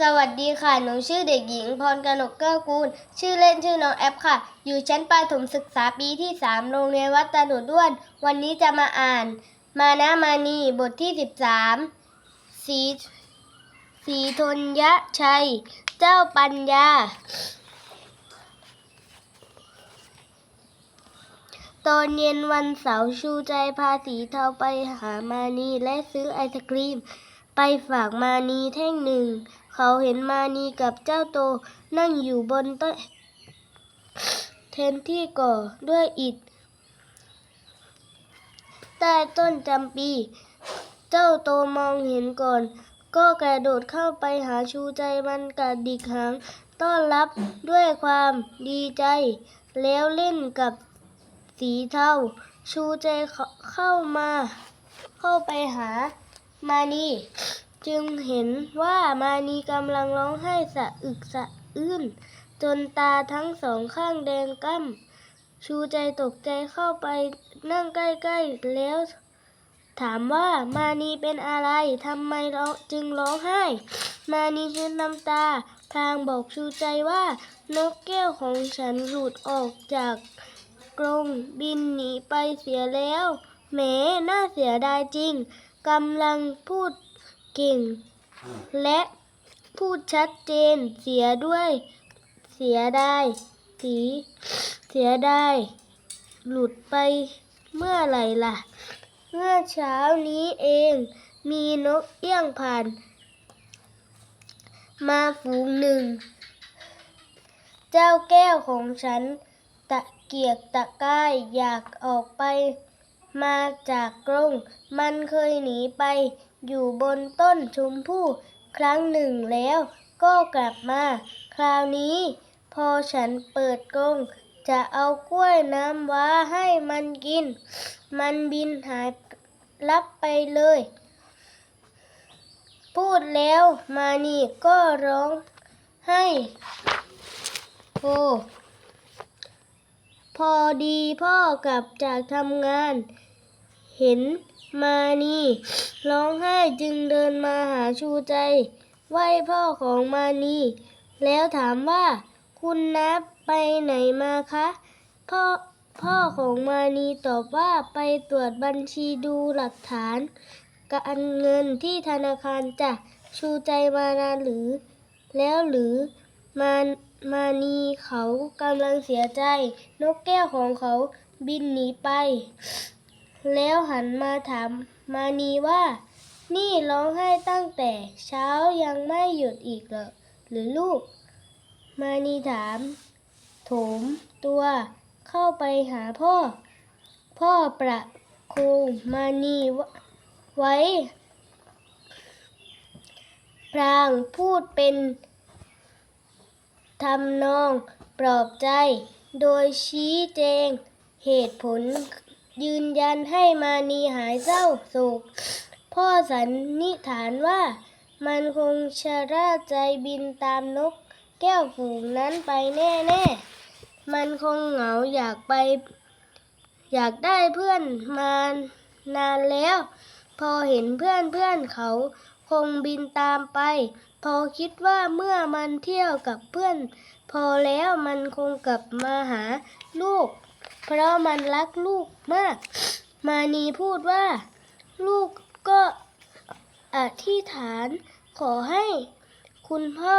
สวัสดีค่ะ หนูชื่อเด็กหญิง พรกนกเกื้อกูล ชื่อเล่นชื่อน้องแอปค่ะ อยู่ชั้นประถมศึกษาปีที่ 3 โรงเรียนวัดตาหนุด้วน วันนี้จะมาอ่าน มานะมานีบทที่ 13 สีสีทนยะชัย เจ้าปัญญา ตอนเย็นวันเสาร์ชูใจพาสีเทาไปหามานีและซื้อไอศครีม ไปฝากมานีแท่งหนึ่ง เขาเห็นมานีกับเจ้าโตนั่งอยู่บนต้นเทนที่ก่อด้วยอิฐใต้ต้นจำปี เจ้าโตมองเห็นก่อน ก็กระโดดเข้าไปหาชูใจมันกระดิกหาง ต้อนรับด้วยความดีใจ แล้วเล่นกับสีเทาชูใจเข้าเข้ามา เข้าไปหามานี จึงเห็นว่ามานีกำลังร้องไห้สะอึกสะอื้น จนตาทั้งสองข้างแดงก้ำชูใจตกใจเข้าไปนั่งใกล้ๆแล้ว ถามว่ามานีเป็นอะไรทำไมร้องจึงร้องไห้ มานีเช็ดน้ำตาพลางบอกชูใจว่านกแก้วของฉันหลุดออกจากกรงบินหนีไปเสียแล้วแหมน่าเสียดายจริงกำลังพูด ก่ง และพูดชัดเจนเสียด้วย เสียไดายสีเสียไดายหลุดไปเมื่อไหร่ล่ะ เมื่อเช้านี้เองมีนกเอี้ยงผ่าน มาฝูงหนึ่ง เจ้าแก้วของฉัน ตะเกียกตะกายอยากออกไป มาจากกรงมันเคยหนีไป อยู่บนต้นชมพู่ครั้งหนึ่งแล้วก็กลับมา คราวนี้ พอฉันเปิดกรงจะเอากล้วยน้ำว้าให้มันกิน มันบินหายลับไปเลย พูดแล้วมานี่ก็ร้องให้โอพอดีพ่อกลับจากทำงาน เห็น มานีร้องไห้จึงเดินมาหาชูใจ ไหว้พ่อของมานีแล้วถามว่า คุณนับไปไหนมาคะพ่อพ่อของมานีตอบว่าไปตรวจบัญชีดูหลักฐาน การเงินที่ธนาคารจะชูใจมานานหรือ แล้วหรือมามานีเขากำลังเสียใจ นกแก้วของเขาบินหนีไป แล้วหันมาถามมานีว่า นี่ร้องไห้ตั้งแต่เช้ายังไม่หยุดอีกเหรอหรือลูก มานีถาม โถมตัวเข้าไปหาพ่อ พ่อประโคองมานีไว้ พรางพูดเป็นทำนองปลอบใจ โดยชี้แจงเหตุผล ยืนยันให้มานีหายเศร้าโศก พ่อสันนิษฐานว่ามันคงชะล่าใจบินตามนก แก้วฝูงนั้นไปแน่ๆ มันคงเหงาอยากไป อยากได้เพื่อนมานานแล้ว พอเห็นเพื่อนเพื่อนเขาคงบินตามไป พอคิดว่าเมื่อมันเที่ยวกับเพื่อน พอแล้วมันคงกลับมาหาลูก เพราะมันรักลูกมาก มานีพูดว่า ลูกก็อธิษฐานขอให้คุณพ่อ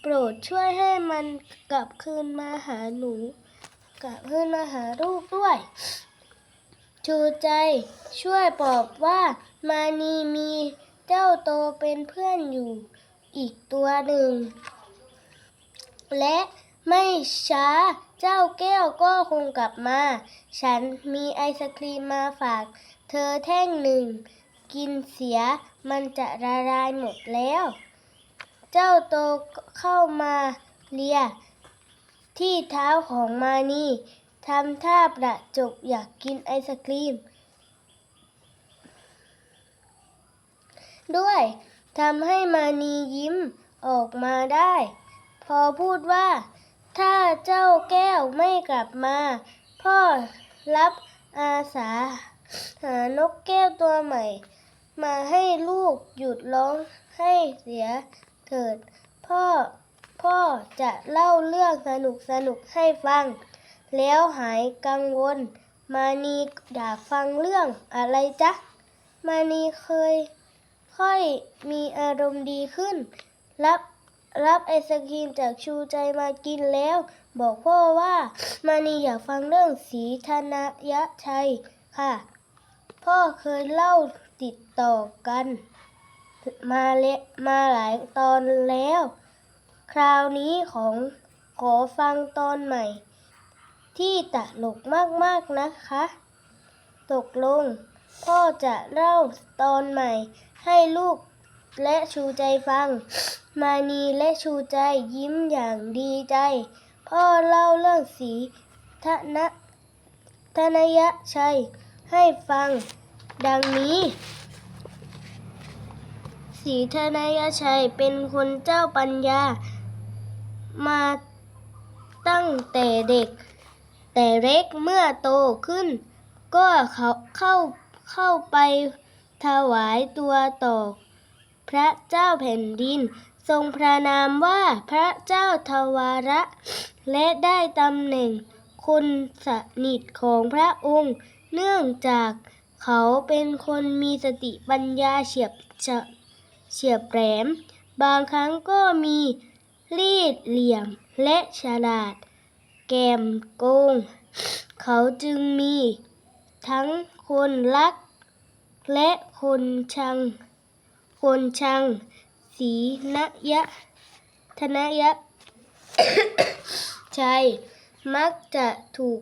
โปรดช่วยให้มันกลับคืนมาหาหนู กลับคืนมาหาลูกด้วยชูใจช่วยปลอบว่ามานีมีเจ้าโตเป็นเพื่อนอยู่อีกตัวหนึ่ง และ ไม่ช้าเจ้าแก้วก็คงกลับมา ฉันมีไอศครีมมาฝาก เธอแท่งหนึ่ง กินเสียมันจะละลายหมดแล้ว เจ้าโตเข้ามาเลีย ที่เท้าของมานีทำท่าประจบอยากกินไอศครีม ด้วยทำให้มานียิ้มออกมาได้ พอพูดว่า ถ้าเจ้าแก้วไม่กลับมา พ่อรับอาสา หานกแก้วตัวใหม่ มาให้ลูกหยุดร้องให้เสียเถิด พ่อพ่อจะเล่าเรื่องสนุกสนุกให้ฟัง แล้วหายกังวล มานีอยากฟังเรื่องอะไรจ๊ะ มานีเคย ค่อยมีอารมณ์ดีขึ้น รับ รับไอศกรีมจากชูใจมากินแล้ว บอกพ่อว่ามานีอยากฟังเรื่องสีธนยชัยค่ะ พ่อเคยเล่าติดต่อกัน มาเลมาหลายตอนแล้ว คราวนี้ของขอฟังตอนใหม่ ที่ตลกมากๆนะคะ ตกลง พ่อจะเล่าตอนใหม่ให้ลูก และชูใจฟัง มานีและชูใจยิ้มอย่างดีใจ พ่อเล่าเรื่องสีธนธนยชัย ให้ฟัง ดังนี้สีธนยชัยเป็นคนเจ้าปัญญา มาตั้งแต่เด็ก แต่เล็กเมื่อโตขึ้น ก็เขาเข้าเข้าไปถวายตัวต่อ ระเจ้าแผ่นดิน ทรงพระนามว่าพระเจ้าทวาระ และได้ตำแหน่งคนสนิทของพระองค์ เนื่องจากเขาเป็นคนมีสติปัญญาเฉียบเฉเฉียบแหลม บางครั้งก็มีรีดเหลี่ยมและฉลาด แกมโกง เขาจึงมีทั้งคนรักและคนชัง คนชัง สีนยะ ธนยะ ชัย มักจะถูก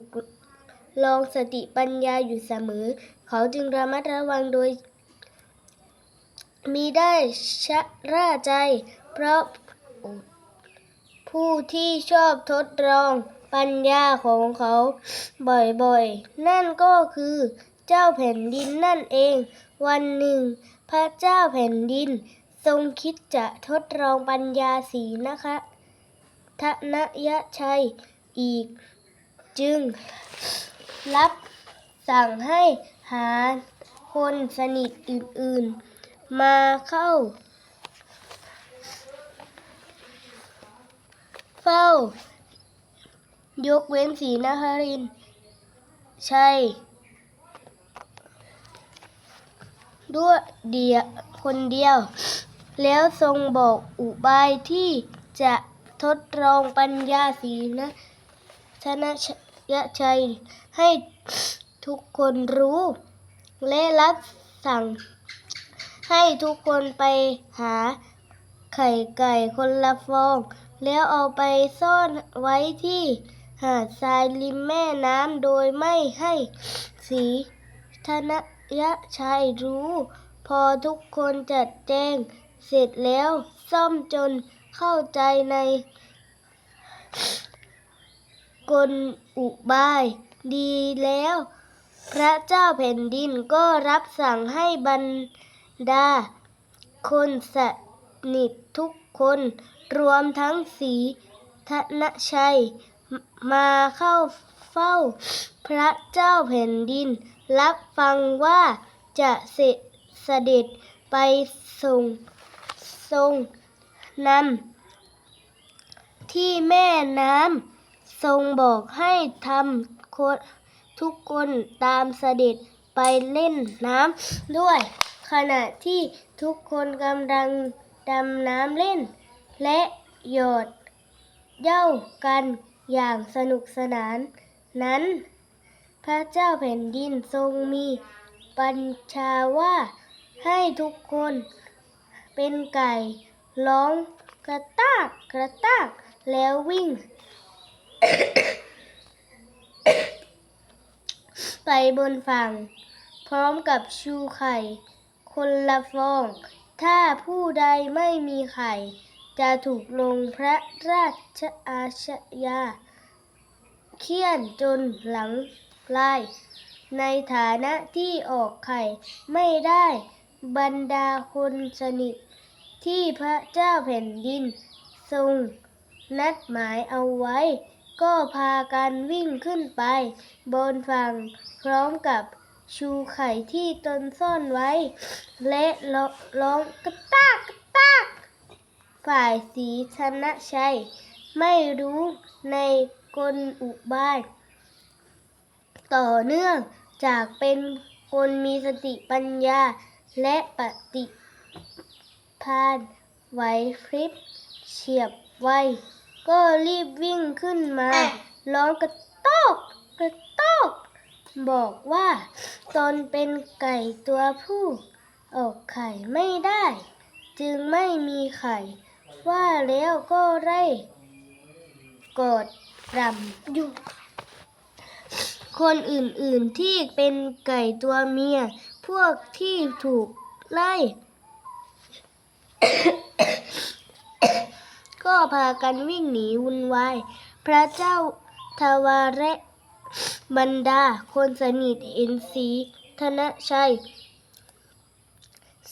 ลองสติปัญญาอยู่เสมอ เขาจึงระมัดระวังโดย มีได้ชะร่าใจ เพราะผู้ที่ชอบทดลองปัญญาของเขาบ่อยๆ นั่นก็คือเจ้าแผ่นดินนั่นเอง วันหนึ่ง พระเจ้าแผ่นดิน ทรงคิดจะทดลองปัญญาสีนะคะทนยชัยอีก จึง รับสั่งให้หาคนสนิทอื่นๆ มาเข้า เฝ้า ยกเว้นศรีนครินทร์ชัย ด้วยเดียวคนเดียว แล้วทรงบอกอุบายที่จะทดลองปัญญาสีนะชนะยชัยให้ทุกคนรู้ และรับสั่ง ให้ทุกคนไปหาไข่ไก่คนละฟอง แล้วเอาไปซ่อนไว้ที่หาดทรายริมแม่น้ำโดยไม่ให้สีธนะ ยชัยรู้ พอทุกคนจัดแจง เสร็จแล้วซ่อมจนเข้าใจใน กลอุบาย ดีแล้ว พระเจ้าแผ่นดินก็รับสั่งให้บรรดา คนสนิททุกคน รวมทั้งสีธนชัย มาเข้าเฝ้าพระเจ้าแผ่นดิน รับฟังว่าจะเสสด็จไปส่งทรงนำที่แม่น้ำทรงบอกให้ทำคนทุกคนตามเสด็จไปเล่นน้ำด้วย ขณะที่ทุกคนกำลังดำน้ำเล่น และหยอดเย้ากันอย่างสนุกสนานนั้น พระเจ้าแผ่นดินทรงมีบัญชาว่าให้ทุกคนเป็นไก่ร้องกระตากกระตากแล้ววิ่ง ไปบนฝั่ง พร้อมกับชูไข่ คนละฟอง ถ้าผู้ใดไม่มีไข่ จะถูกลงพระราชอาชญาเคี่ยนจนหลัง ลาย ในฐานะที่ออกไข่ไม่ได้ บรรดาคนสนิท ที่พระเจ้าแผ่นดิน ทรง นัดหมายเอาไว้ ก็พากันวิ่งขึ้นไป บนฝั่งพร้อมกับชูไข่ที่ตนซ่อนไว้ และร้องกระตากกระตาก ฝ่ายสีชนะชัย ไม่รู้ในกลอุบาย ต่อเนื่องจากเป็นคนมีสติปัญญาและปฏิภาณไหวพริบเฉียบไว ก็รีบวิ่งขึ้นมาร้องกระตอกกระตอกบอกว่าตนเป็นไก่ตัวผู้ออกไข่ไม่ได้ จึงไม่มีไข่ ว่าแล้วก็ไล่กอดรำอยู่ คนอื่นๆที่เป็นไก่ตัวเมีย พวกที่ถูกไล่ ก็พากันวิ่งหนีวุ่นวาย พระเจ้าทวาระบรรดา คนสนิทเห็นสีธนชัย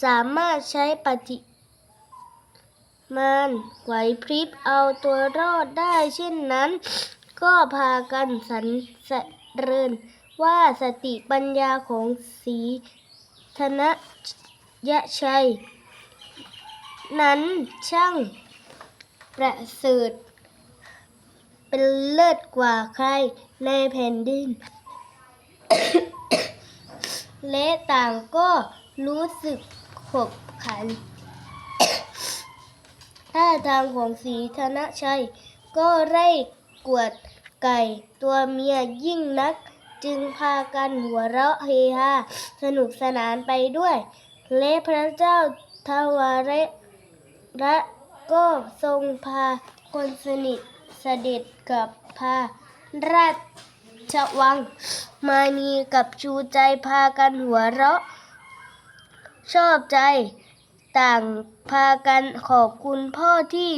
สามารถใช้ปฏิมานไหวพริบเอาตัวรอดได้เช่นนั้น ก็พากันสรรเส ริญ ว่าสติปัญญาของสีธนยชัย นั้นช่างประเสริฐ เป็นเลิศกว่าใครในแผ่นดิน และต่างก็รู้สึกขบขันท่าทางของสีธนชัยก็ไล่กวด ไก่ตัวเมียยิ่งนัก จึงพากันหัวเราะเฮฮาสนุกสนานไปด้วย และพระเจ้าทวาระระก็ทรงพาคนสนิทเสด็จกับพาราชวัง มานีกับชูใจพากันหัวเราะ ชอบใจ ต่างพากันขอบคุณพ่อที่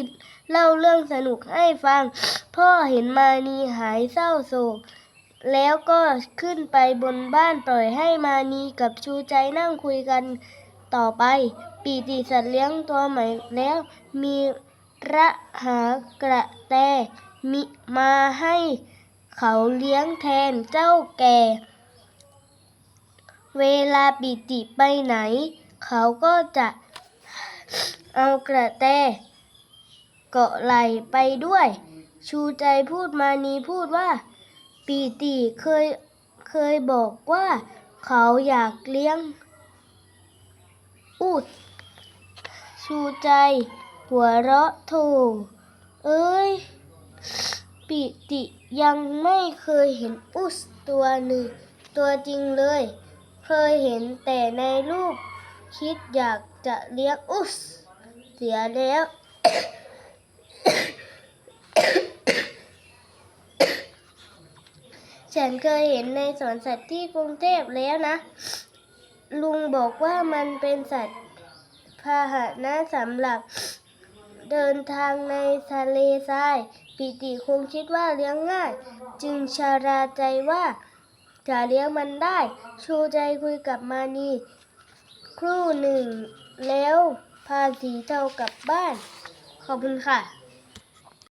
เล่าเรื่องสนุกให้ฟัง พ่อเห็นมานีหายเศร้าโศก แล้วก็ขึ้นไปบนบ้านปล่อยให้มานีกับชูใจนั่งคุยกันต่อไป ปีติสัตว์เลี้ยงตัวใหม่แล้วมีระหากระแตมิมาให้เขาเลี้ยงแทนเจ้าแก่ เวลาปิติไปไหน เขาก็จะเอากระแต เกาะไหลไปด้วย ชูใจพูดมานีพูดว่า ปีติเคยเคยบอกว่าเขาอยากเลี้ยง อูด ชูใจ หัวเราะโถเอ้ยปิติยังไม่เคยเห็นอุสตัวหนึ่ง ตัวจริงเลย เคยเห็นแต่ในรูป คิดอยากจะเลี้ยงอุส เสียแล้ว ฉันเคยเห็นในสวนสัตว์ที่กรุงเทพแล้วนะ ลุงบอกว่ามันเป็นสัตว์พาหนะสำหรับเดินทางในทะเลทราย ปิติคงคิดว่าเลี้ยงง่าย จึงชาราใจว่าจะเลี้ยงมันได้ ชูใจคุยกับมานีครู่หนึ่งแล้วพาสีเทากลับบ้าน ขอบคุณค่ะ